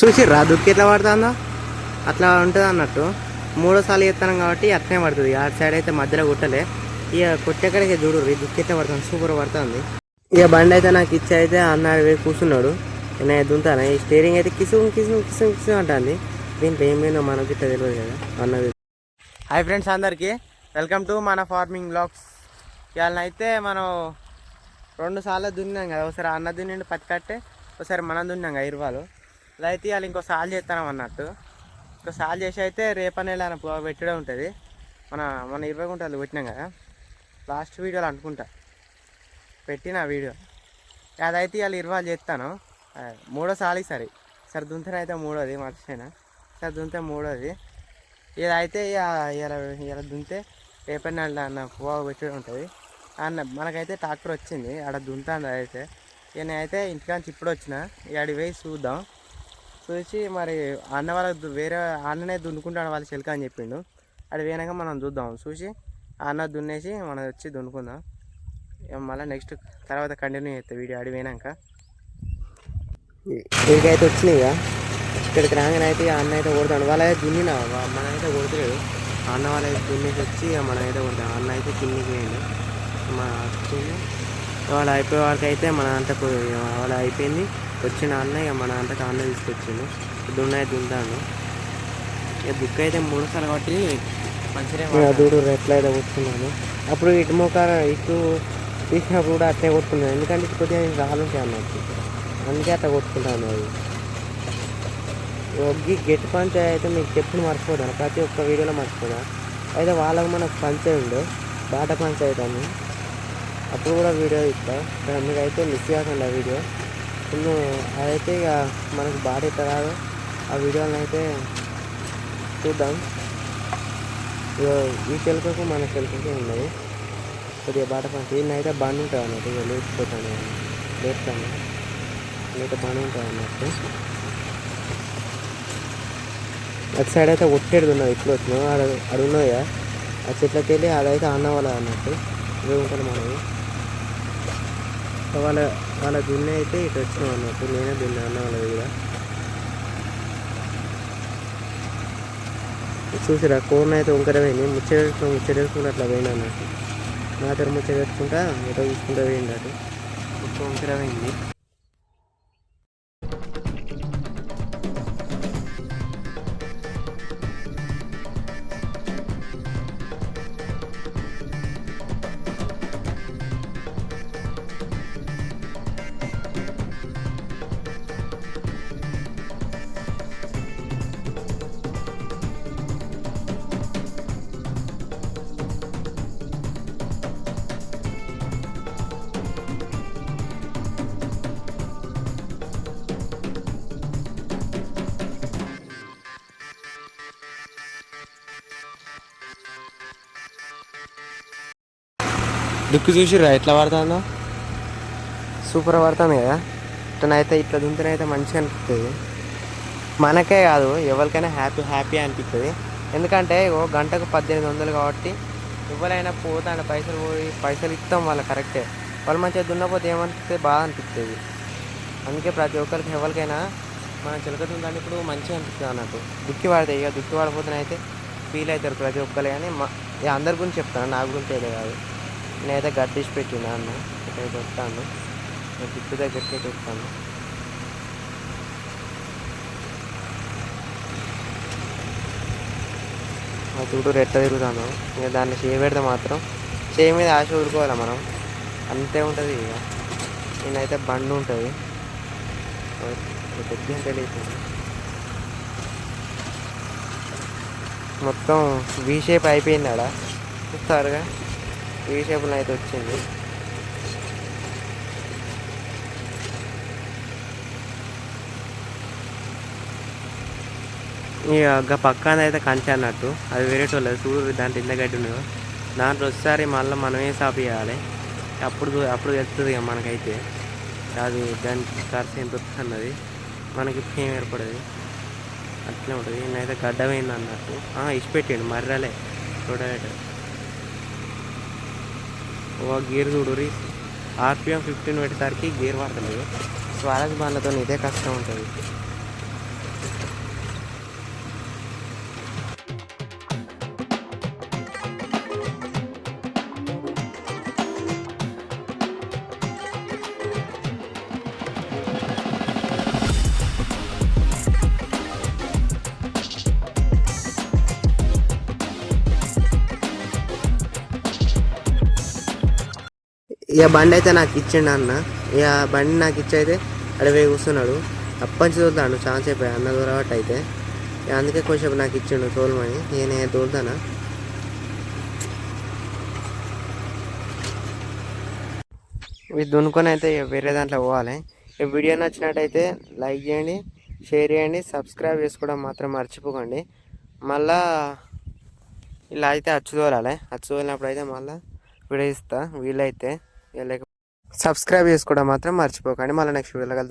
చూసిర్రా దుక్కి ఎట్లా పడుతుందో? అట్లా ఉంటుంది అన్నట్టు. మూడోసార్లు చేస్తాను కాబట్టి అట్లనే పడుతుంది. ఆ సైడ్ అయితే మధ్యలో కొట్టలే. ఇక కొట్టేక్కడికి చూడు దుక్కి ఎట్లా పడుతుంది సూపర్ పడుతుంది. ఇక బండి అయితే నాకు ఇచ్చి అయితే అన్నాడు పోయి కూర్చున్నాడు. నేను దుంతాను? ఈ స్టీరింగ్ అయితే కిసు కిసు కిసు కిసు అంటుంది. దీంట్లో ఏమైందో మనకి ఇట్లా తెలియదు కదా అన్నది. హాయ్ ఫ్రెండ్స్ అందరికీ. వెల్కమ్ టు మన ఫార్మింగ్ బ్లాగ్స్ ఇవాళ అయితే మనం రెండు సార్లు దున్నాం కదా. ఒకసారి అన్న దున్నిండి పత్తి కట్టే ఒకసారి మనం దున్నాం కదా ఇరువాలు. ఇలా అయితే ఇవాళ ఇంకో సాల్ చేస్తాం అన్నట్టు. ఇంకో సాల్ చేసి అయితే రేపనే పెట్టడం ఉంటుంది. మన మన ఇరవై గుంటలు పెట్టినాం కదా. లాస్ట్ వీడియోలో అనుకుంటా. పెట్టిన వీడియో. అదైతే ఇవాళ ఇరవై చేస్తాను మూడో సాలి సరే సరే దుంతనైతే మూడోది మర్చిపోయినా సరే దుంతే మూడోది. ఇదైతే ఇక ఇలా ఇలా దుంతే రేపటి అన్న పువ్వు పెట్టి ఉంటుంది. అన్న మనకైతే ట్రాక్టర్ వచ్చింది ఆడ దుంతా అయితే నేనైతే ఇంటికాంచి ఇప్పుడు వచ్చిన. ఇక అడిగి చూద్దాం. చూసి మరి అన్న వాళ్ళకి వేరే అన్ననే దున్నుకుంటాడు వాళ్ళ చిలక అని చెప్పిండు. అది పోయినాక మనం చూద్దాం. చూసి ఆ అన్న దున్నేసి మనం వచ్చి దున్నుకుందాం. ఇక మళ్ళీ నెక్స్ట్ తర్వాత కంటిన్యూ చేస్తాం వీడియో అడి పోయినాక ఇక్కడికైతే వచ్చినాయి ఇక. ఇక్కడికి రాగానే అయితే అన్న అయితే కొడతాడు. వాళ్ళైతే దున్నిన? మనమైతే కొడతలేడు. అన్న వాళ్ళైతే దున్నేసి వచ్చి ఇక మనమైతే కొడతాం అన్న అయితే కిందికి పోయింది మన వాళ్ళు అయిపోయే వాళ్ళకైతే మన అంత వాళ్ళు అయిపోయింది. వచ్చిన అన్న ఇక మన అంతకు అన్న తీసుకొచ్చిండు. దున్న దుంతాను ఇక బుక్ అయితే మూడు సార్లు కాబట్టి మంచిగా దూడు ఎట్లా అయితే కొట్టుకున్నాను అప్పుడు ఇటు మోక ఇటు తీసినప్పుడు కూడా అట్లే కొట్టుకున్నాను ఎందుకంటే ఇటు కొద్దిగా రాళ్ళు ఉంటాయి అన్నట్టు. అందుకే అట్లా కొట్టుకుంటాను అది. ఒగ్గి గెట్ పంచ్ అయితే మీకు చెప్పుడు మర్చిపోతాను. ప్రతి ఒక్క వీడియోలో మర్చిపోతాను అయితే వాళ్ళకి మనకు పంచే ఉండే. బాట పంచ్ అవుతాను అప్పుడు కూడా వీడియో ఇస్తా. కానీ మీకు అయితే మిస్ కాకుండా వీడియో. ముందు అదైతే ఇక మనకు బాడీ ఇట్లా రాదు ఆ వీడియోని అయితే చూద్దాం. ఇక ఈ చెలుకకు మన చెలుకకి ఉన్నది కొద్దిగా బాట పని ఈయన అయితే బండి ఉంటుంది అన్నట్టు ఇక లేచిపోతాను లేపుతాను అయితే బండి ఉంటుంది అన్నట్టు. అటు సైడ్ అయితే ఒట్టేడు ఉన్నది ఇప్పుడు వచ్చినావు ఆడ అడు కదా ఆ చెట్లకి వెళ్ళి అదైతే అన్న వాళ్ళ అన్నట్టు. ఇవి ఉంటుంది మనవి వాళ్ళ వాళ్ళ దున్నే అయితే ఇటు వచ్చినాం అన్నట్టు నేనే దున్నా అన్న వాళ్ళ దగ్గర చూసిరా కోన్ అయితే వంకరమైంది. పోయింది ముచ్చటేసుకుని అట్లా పోయినా అన్నట్టు. నా దగ్గర ముచ్చటేసుకుంటా ఎటో చూసుకుంటూ పోయింది అటు. వంకరమైంది. దుక్కు చూసిర్రా ఎట్లా పడుతుందో? సూపర్ పడుతుంది కదా. ఇట్లనైతే ఇట్లా దుంతనైతే మంచిగా అనిపిస్తుంది. మనకే కాదు ఎవరికైనా హ్యాపీ హ్యాపీ అనిపిస్తుంది. ఎందుకంటే ఓ గంటకు పద్దెనిమిది వందలు కాబట్టి ఎవరైనా పోతాడు పైసలు పోయి పైసలు ఇస్తాం వాళ్ళు కరెక్టే. వాళ్ళు మంచిగా దున్నపోతే ఏమనిపిస్తే బాగా అనిపిస్తుంది. అందుకే ప్రతి ఒక్కరికి ఎవరికైనా మన చిలక ఇప్పుడు మంచిగా అనిపిస్తుంది అన్నట్టు. దుక్కి పడితే ఇక దుక్కి పడిపోతేనైతే ఫీల్ అవుతారు ప్రతి ఒక్కరు. కానీ మా ఇక అందరి గురించి చెప్తాను? నా గురించి అయితే కాదు. నేనైతే గడ్డిసి పెట్టిన అన్న. ఇక్కడికి వస్తాను. నేను దిక్కు దగ్గరికి అయితే వస్తాను. ఆ రెట్ట తిరుగుతాను. ఇక దాన్ని చేయి పెడితే మాత్రం చేయి మీద ఆశ ఊరుకోవాలి మనం? అంతే ఉంటుంది ఇక. నేనైతే బండి ఉంటుంది. పెద్ద తెలియదు మొత్తం వీ షేప్ అయిపోయింది అక్కడ చూస్తారుగా వీ షేప్లో అయితే వచ్చింది. ఇక పక్కన అయితే కంచె అన్నట్టు. అది వేరేటోళ్ళది చూడు దాంట్లో ఇంత గడ్డి ఉన్నదో. దాంట్లో ఒకసారి మళ్ళీ మనమే సాప్ చేయాలి. అప్పుడు అప్పుడు తెలుస్తుంది ఇక మనకైతే. అది దానికి ఖర్చు ఎంత వస్తుంది అన్నది. మనకి ఏం ఏర్పడదు. అట్లే ఉంటుంది. నేనైతే గడ్డమైంది అన్నట్టు. ఇచ్చి ఇచ్చిపెట్టిండు మర్రలే. చూడలేడు. ఓ గేర్ చూడురి ఆర్పిఎం ఫిఫ్టీన్ పెట్టేసరికి గేర్ పడతలేదు స్వరాజ్ బండ్లతో ఇదే కష్టం ఉంటుంది. ఇక బండి అయితే నాకు ఇచ్చిండు అన్న. ఇక బండి నాకు ఇచ్చి అయితే అడవి కూర్చున్నాడు. అప్పటి చూద్దాను ఛాన్స్ అయిపోయి అన్న దూరబట్టి అయితే. ఇక అందుకే కొంచెం నాకు ఇచ్చిండు తోలుమని. నేను దూరుతానా ఇవి దున్నుకొని అయితే ఇక వేరే దాంట్లో పోవాలి. ఈ వీడియో నచ్చినట్టయితే లైక్ చేయండి షేర్ చేయండి సబ్స్క్రైబ్ చేసుకోవడం మాత్రం మర్చిపోకండి. మళ్ళా ఇలా అయితే అచ్చు తోలాలి. అయితే మళ్ళీ వీడియో ఇస్తా వీలైతే. లేక సబ్స్క్రైబ్ చేసుకోవడం మాత్రం మర్చిపోకండి. మళ్ళీ నెక్స్ట్ వీడియోలో కలుద్దాం.